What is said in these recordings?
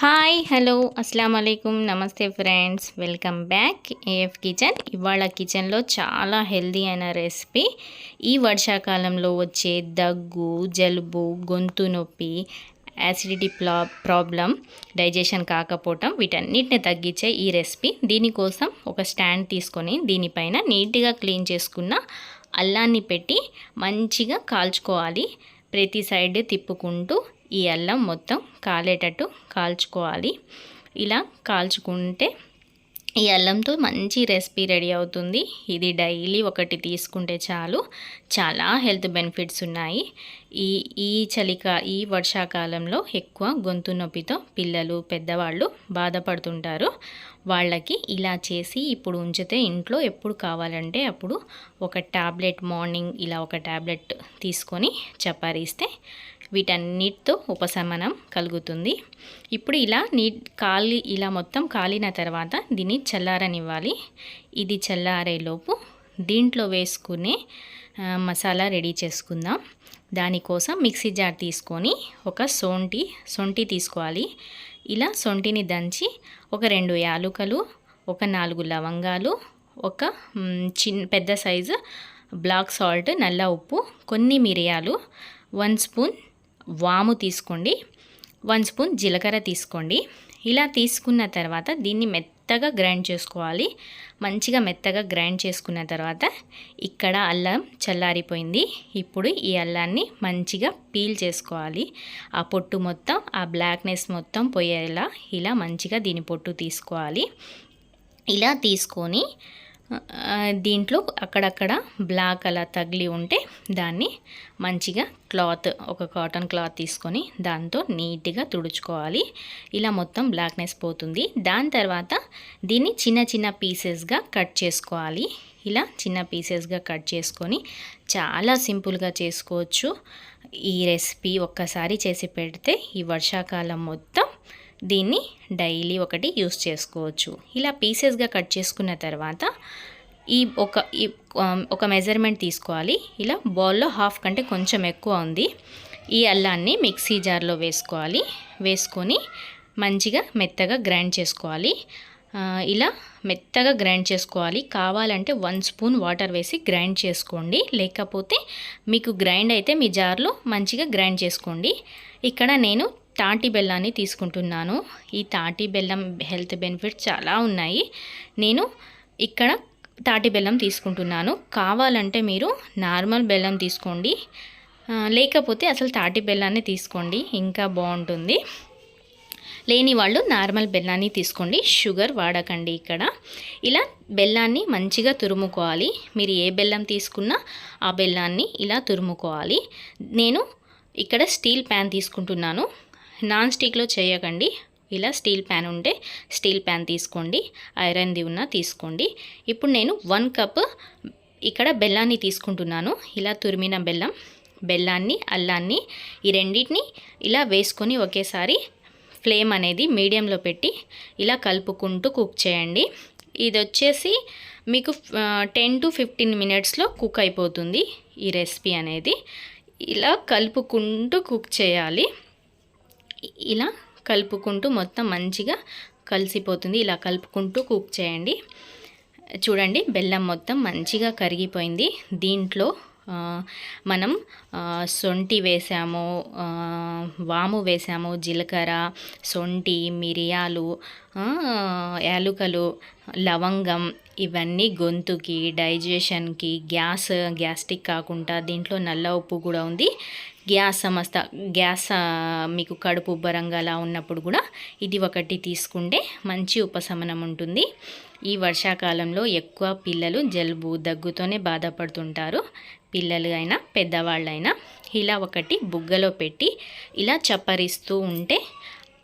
Hi hello అస్సలం అయికం నమస్తే friends welcome back. AF kitchen ఇవాళ కిచెన్లో చాలా హెల్దీ అయిన రెసిపీ. ఈ వర్షాకాలంలో వచ్చే దగ్గు జలుబు గొంతు నొప్పి యాసిడిటీ ప్లా ప్రాబ్లం డైజెషన్ కాకపోవటం వీటన్నిటిని తగ్గించే ఈ రెసిపీ. దీనికోసం ఒక స్టాండ్ తీసుకొని దీనిపైన నీట్గా క్లీన్ చేసుకున్న అల్లాన్ని పెట్టి మంచిగా కాల్చుకోవాలి. ప్రతి సైడ్ తిప్పుకుంటూ ఈ అల్లం మొత్తం కాలేటట్టు కాల్చుకోవాలి. ఇలా కాల్చుకుంటే ఈ అల్లంతో మంచి రెసిపీ రెడీ అవుతుంది. ఇది డైలీ ఒకటి తీసుకుంటే చాలు. చాలా హెల్త్ బెనిఫిట్స్ ఉన్నాయి. ఈ ఈ చలికా ఈ వర్షాకాలంలో ఎక్కువ గొంతు నొప్పితో పిల్లలు పెద్దవాళ్ళు బాధపడుతుంటారు. వాళ్ళకి ఇలా చేసి ఇప్పుడు ఉంచితే ఇంట్లో ఎప్పుడు కావాలంటే అప్పుడు ఒక ట్యాబ్లెట్ మార్నింగ్ ఇలా ఒక ట్యాబ్లెట్ తీసుకొని చపారిస్తే వీటన్నిటితో ఉపశమనం కలుగుతుంది. ఇప్పుడు ఇలా నీ కాలి ఇలా మొత్తం కాలిన తర్వాత దీన్ని చల్లారనివ్వాలి. ఇది చల్లారేలోపు దీంట్లో వేసుకునే మసాలా రెడీ చేసుకుందాం. దానికోసం మిక్సీ జార్ తీసుకొని ఒక సొంటి సొంటి తీసుకోవాలి. ఇలా సొంటిని దంచి ఒక రెండు యాలుకలు ఒక నాలుగు లవంగాలు ఒక చిన్న పెద్ద సైజు బ్లాక్ సాల్ట్ నల్ల ఉప్పు కొన్ని మిరియాలు వన్ స్పూన్ వాము తీసుకోండి వన్ స్పూన్ జీలకర్ర తీసుకోండి. ఇలా తీసుకున్న తర్వాత దీన్ని మెత్తగా గ్రైండ్ చేసుకోవాలి. మంచిగా మెత్తగా గ్రైండ్ చేసుకున్న తర్వాత ఇక్కడ అల్లం చల్లారిపోయింది. ఇప్పుడు ఈ అల్లాన్ని మంచిగా పీల్ చేసుకోవాలి. ఆ పొట్టు మొత్తం ఆ బ్లాక్నెస్ మొత్తం పోయేలా ఇలా మంచిగా దీని పొట్టు తీసుకోవాలి. ఇలా తీసుకొని దీంట్లో అక్కడక్కడ బ్లాక్ అలా తగిలి ఉంటే దాన్ని మంచిగా క్లాత్ ఒక కాటన్ క్లాత్ తీసుకొని దాంతో నీట్గా తుడుచుకోవాలి. ఇలా మొత్తం బ్లాక్నెస్ పోతుంది. దాని తర్వాత దీన్ని చిన్న చిన్న పీసెస్గా కట్ చేసుకోవాలి. ఇలా చిన్న పీసెస్గా కట్ చేసుకొని చాలా సింపుల్గా చేసుకోవచ్చు. ఈ రెసిపీ ఒక్కసారి చేసి పెడితే ఈ వర్షాకాలం మొత్తం దీన్ని డైలీ ఒకటి యూస్ చేసుకోవచ్చు. ఇలా పీసెస్గా కట్ చేసుకున్న తర్వాత ఈ ఒక ఈ ఒక మెజర్మెంట్ తీసుకోవాలి. ఇలా బౌల్లో హాఫ్ కంటే కొంచెం ఎక్కువ ఉంది. ఈ అల్లాన్ని మిక్సీ జార్లో వేసుకోవాలి. వేసుకొని మంచిగా మెత్తగా గ్రైండ్ చేసుకోవాలి. ఇలా మెత్తగా గ్రైండ్ చేసుకోవాలి. కావాలంటే వన్ స్పూన్ వాటర్ వేసి గ్రైండ్ చేసుకోండి. లేకపోతే మీకు గ్రైండ్ అయితే మీ జార్లో మంచిగా గ్రైండ్ చేసుకోండి. ఇక్కడ నేను తాటి బెల్లాన్ని తీసుకుంటున్నాను. ఈ తాటి బెల్లం హెల్త్ బెనిఫిట్స్ చాలా ఉన్నాయి. నేను ఇక్కడ తాటి బెల్లం తీసుకుంటున్నాను. కావాలంటే మీరు నార్మల్ బెల్లం తీసుకోండి. లేకపోతే అసలు తాటి బెల్లాన్ని తీసుకోండి. ఇంకా బాగుంటుంది. లేని వాళ్ళు నార్మల్ బెల్లాన్ని తీసుకోండి. షుగర్ వాడకండి ఇక్కడ. ఇలా బెల్లాన్ని మంచిగా తురుముకోవాలి. మీరు ఏ బెల్లం తీసుకున్నా ఆ బెల్లాన్ని ఇలా తురుముకోవాలి. నేను ఇక్కడ స్టీల్ ప్యాన్ తీసుకుంటున్నాను. నాన్ స్టిక్లో చేయకండి. ఇలా స్టీల్ ప్యాన్ ఉంటే స్టీల్ ప్యాన్ తీసుకోండి. ఐరన్ది ఉన్న తీసుకోండి. ఇప్పుడు నేను వన్ కప్ ఇక్కడ బెల్లాన్ని తీసుకుంటున్నాను. ఇలా తురిమిన బెల్లం బెల్లాన్ని అల్లాన్ని ఈ రెండింటిని ఇలా వేసుకొని ఒకేసారి ఫ్లేమ్ అనేది మీడియంలో పెట్టి ఇలా కలుపుకుంటూ కుక్ చేయండి. ఇది వచ్చేసి మీకు టెన్ టు ఫిఫ్టీన్ మినిట్స్లో కుక్ అయిపోతుంది ఈ రెసిపీ అనేది. ఇలా కలుపుకుంటూ కుక్ చేయాలి. ఇలా కలుపుకుంటూ మొత్తం మంచిగా కలిసిపోతుంది. ఇలా కలుపుకుంటూ కుక్ చేయండి. చూడండి బెల్లం మొత్తం మంచిగా కరిగిపోయింది. దీంట్లో మనం సొంటి వేసాము వాము వేసాము జీలకర్ర సొంటి మిరియాలు యాలుకలు లవంగం ఇవన్నీ గొంతుకి డైజెషన్కి గ్యాస్ గ్యాస్టిక్ కాకుండా దీంట్లో నల్ల ఉప్పు కూడా ఉంది. గ్యాస్ సమస్త గ్యాస్ మీకు కడుపు ఉబ్బరంగా అలా ఉన్నప్పుడు కూడా ఇది ఒకటి తీసుకుంటే మంచి ఉపశమనం ఉంటుంది. ఈ వర్షాకాలంలో ఎక్కువ పిల్లలు జలుబు దగ్గుతోనే బాధపడుతుంటారు. పిల్లలు అయినా పెద్దవాళ్ళైనా ఇలా ఒకటి బుగ్గలో పెట్టి ఇలా చప్పరిస్తూ ఉంటే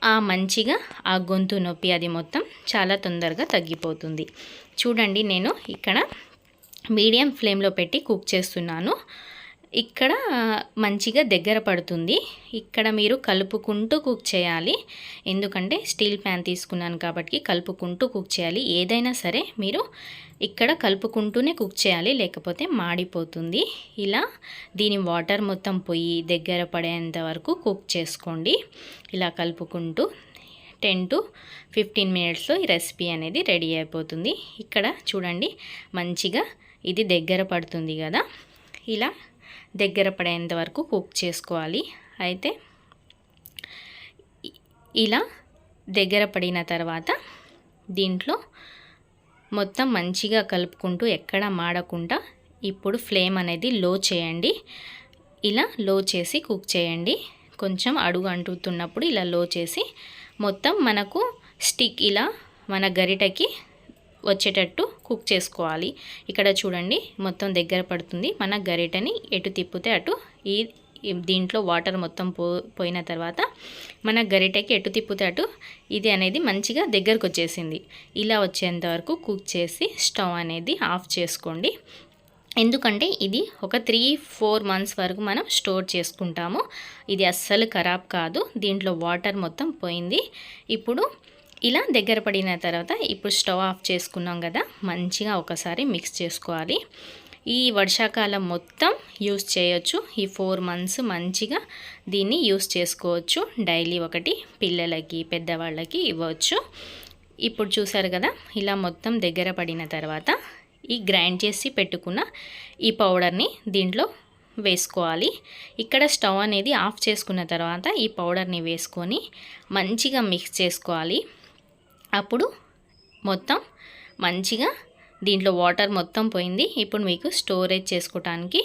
ఆ మంచిగా ఆ గొంతు నొప్పి అది మొత్తం చాలా తొందరగా తగ్గిపోతుంది. చూడండి నేను ఇక్కడ మీడియం ఫ్లేమ్లో పెట్టి కుక్ చేస్తున్నాను. ఇక్కడ మంచిగా దగ్గర పడుతుంది. ఇక్కడ మీరు కలుపుకుంటూ కుక్ చేయాలి. ఎందుకంటే స్టీల్ ప్యాన్ తీసుకున్నాను కాబట్టి కలుపుకుంటూ కుక్ చేయాలి. ఏదైనా సరే మీరు ఇక్కడ కలుపుకుంటూనే కుక్ చేయాలి. లేకపోతే మాడిపోతుంది. ఇలా దీని వాటర్ మొత్తం పొయ్యి దగ్గర పడేంత వరకు కుక్ చేసుకోండి. ఇలా కలుపుకుంటూ టెన్ టు ఫిఫ్టీన్ మినిట్స్లో ఈ రెసిపీ అనేది రెడీ అయిపోతుంది. ఇక్కడ చూడండి మంచిగా ఇది దగ్గర పడుతుంది కదా. ఇలా దగ్గర పడేంత వరకు కుక్ చేసుకోవాలి. అయితే ఇలా దగ్గర పడిన తర్వాత దీంట్లో మొత్తం మంచిగా కలుపుకుంటూ ఎక్కడ మాడకుండా ఇప్పుడు ఫ్లేమ్ అనేది లో చేయండి. ఇలా లో చేసి కుక్ చేయండి. కొంచెం అడుగు అంటుతున్నప్పుడు ఇలా లో చేసి మొత్తం మనకు స్టిక్ ఇలా మన గరిటకి వచ్చేటట్టు కుక్ చేసుకోవాలి. ఇక్కడ చూడండి మొత్తం దగ్గర పడుతుంది. మన గరిటని ఎటు తిప్పితే అటు ఈ దీంట్లో వాటర్ మొత్తం పో పోయిన తర్వాత మన గరిటెకి ఎటు తిప్పితే అటు ఇది అనేది మంచిగా దగ్గరకు వచ్చేసింది. ఇలా వచ్చేంత వరకు కుక్ చేసి స్టవ్ అనేది ఆఫ్ చేసుకోండి. ఎందుకంటే ఇది ఒక త్రీ ఫోర్ మంత్స్ వరకు మనం స్టోర్ చేసుకుంటాము. ఇది అస్సలు ఖరాబ్ కాదు. దీంట్లో వాటర్ మొత్తం పోయింది. ఇప్పుడు ఇలా దగ్గర పడిన తర్వాత ఇప్పుడు స్టవ్ ఆఫ్ చేసుకున్నాం కదా మంచిగా ఒకసారి మిక్స్ చేసుకోవాలి. ఈ వర్షాకాలం మొత్తం యూస్ చేయొచ్చు. ఈ ఫోర్ మంత్స్ మంచిగా దీన్ని యూస్ చేసుకోవచ్చు. డైలీ ఒకటి పిల్లలకి పెద్దవాళ్ళకి ఇవ్వచ్చు. ఇప్పుడు చూసారు కదా ఇలా మొత్తం దగ్గర పడిన తర్వాత ఈ గ్రైండ్ చేసి పెట్టుకున్న ఈ పౌడర్ని దీంట్లో వేసుకోవాలి. ఇక్కడ స్టవ్ అనేది ఆఫ్ చేసుకున్న తర్వాత ఈ పౌడర్ని వేసుకొని మంచిగా మిక్స్ చేసుకోవాలి. అప్పుడు మొత్తం మంచిగా దీంట్లో వాటర్ మొత్తం పోయింది. ఇప్పుడు మీకు స్టోరేజ్ చేసుకోవటానికి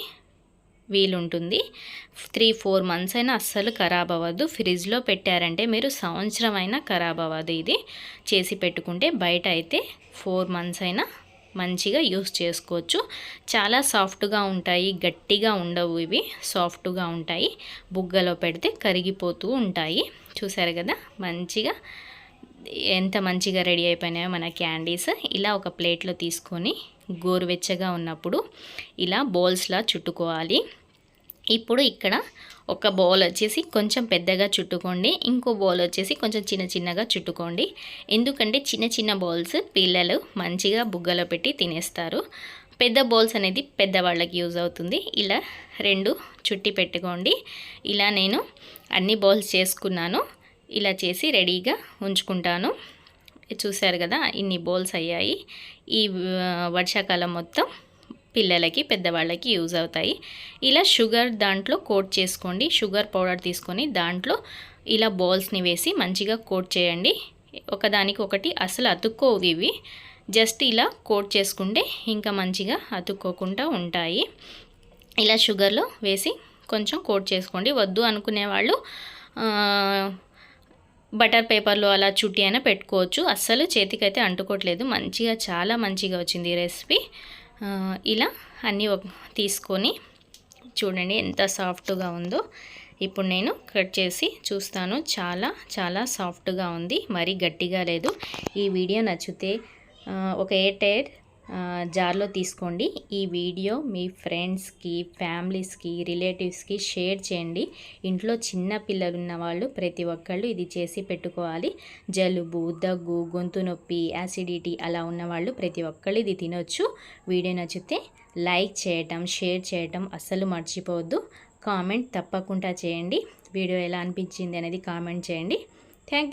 వీలుంటుంది. త్రీ ఫోర్ మంత్స్ అయినా అస్సలు ఖరాబ్ అవ్వద్దు. ఫ్రిడ్జ్లో పెట్టారంటే మీరు సంవత్సరం అయినా ఖరాబ్ అవ్వదు ఇది. చేసి పెట్టుకుంటే బయట అయితే ఫోర్ మంత్స్ అయినా మంచిగా యూస్ చేసుకోవచ్చు. చాలా సాఫ్ట్గా ఉంటాయి. గట్టిగా ఉండవు ఇవి. సాఫ్ట్గా ఉంటాయి. బుగ్గలో పెడితే కరిగిపోతూ ఉంటాయి. చూసారు కదా? మంచిగా ఎంత మంచిగా రెడీ అయిపోయినాయో మన క్యాండీస్ ఇలా ఒక ప్లేట్లో తీసుకొని గోరువెచ్చగా ఉన్నప్పుడు ఇలా బౌల్స్లా చుట్టుకోవాలి. ఇప్పుడు ఇక్కడ ఒక బౌల్ వచ్చేసి కొంచెం పెద్దగా చుట్టుకోండి ఇంకో బౌల్ వచ్చేసి కొంచెం చిన్న చిన్నగా చుట్టుకోండి. ఎందుకంటే చిన్న చిన్న బౌల్స్ పిల్లలు మంచిగా బుగ్గలో పెట్టి తినేస్తారు. పెద్ద బౌల్స్ అనేది పెద్దవాళ్ళకి యూజ్ అవుతుంది. ఇలా రెండు చుట్టి పెట్టుకోండి. ఇలా నేను అన్ని బౌల్స్ చేసుకున్నాను. ఇలా చేసి రెడీగా ఉంచుకుంటాను. చూశారు కదా ఇన్ని బౌల్స్ అయ్యాయి. ఈ వర్షాకాలం మొత్తం పిల్లలకి పెద్దవాళ్ళకి యూజ్ అవుతాయి. ఇలా షుగర్ దాంట్లో కోట్ చేసుకోండి. షుగర్ పౌడర్ తీసుకొని దాంట్లో ఇలా బౌల్స్ని వేసి మంచిగా కోట్ చేయండి. ఒకదానికి ఒకటి అసలు అతుక్కోవు ఇవి. జస్ట్ ఇలా కోట్ చేసుకుంటే ఇంకా మంచిగా అతుక్కోకుండా ఉంటాయి. ఇలా షుగర్లో వేసి కొంచెం కోట్ చేసుకోండి. వద్దు అనుకునే వాళ్ళు బటర్ పేపర్లో అలా చుట్టి అయినా పెట్టుకోవచ్చు. అస్సలు చేతికైతే అంటుకోవట్లేదు. మంచిగా చాలా మంచిగా వచ్చింది రెసిపీ. ఇలా అన్నీ తీసుకొని చూడండి ఎంత సాఫ్ట్గా ఉందో. ఇప్పుడు నేను కట్ చేసి చూస్తాను. చాలా చాలా సాఫ్ట్గా ఉంది. మరీ గట్టిగా లేదు. ఈ వీడియో నచ్చితే ఒక ఎయిర్ టైర్ జార్లో తీసుకోండి. ఈ వీడియో మీ ఫ్రెండ్స్కి ఫ్యామిలీస్కి రిలేటివ్స్కి షేర్ చేయండి. ఇంట్లో చిన్న పిల్లలు ఉన్న వాళ్ళు ప్రతి ఒక్కళ్ళు ఇది చేసి పెట్టుకోవాలి. జలుబు దగ్గు గొంతు నొప్పి యాసిడిటీ అలా ఉన్నవాళ్ళు ప్రతి ఒక్కళ్ళు ఇది తినొచ్చు. వీడియో నచ్చితే లైక్ చేయటం షేర్ చేయటం అస్సలు మర్చిపోవద్దు. కామెంట్ తప్పకుండా చేయండి. వీడియో ఎలా అనిపించింది అనేది కామెంట్ చేయండి. థ్యాంక్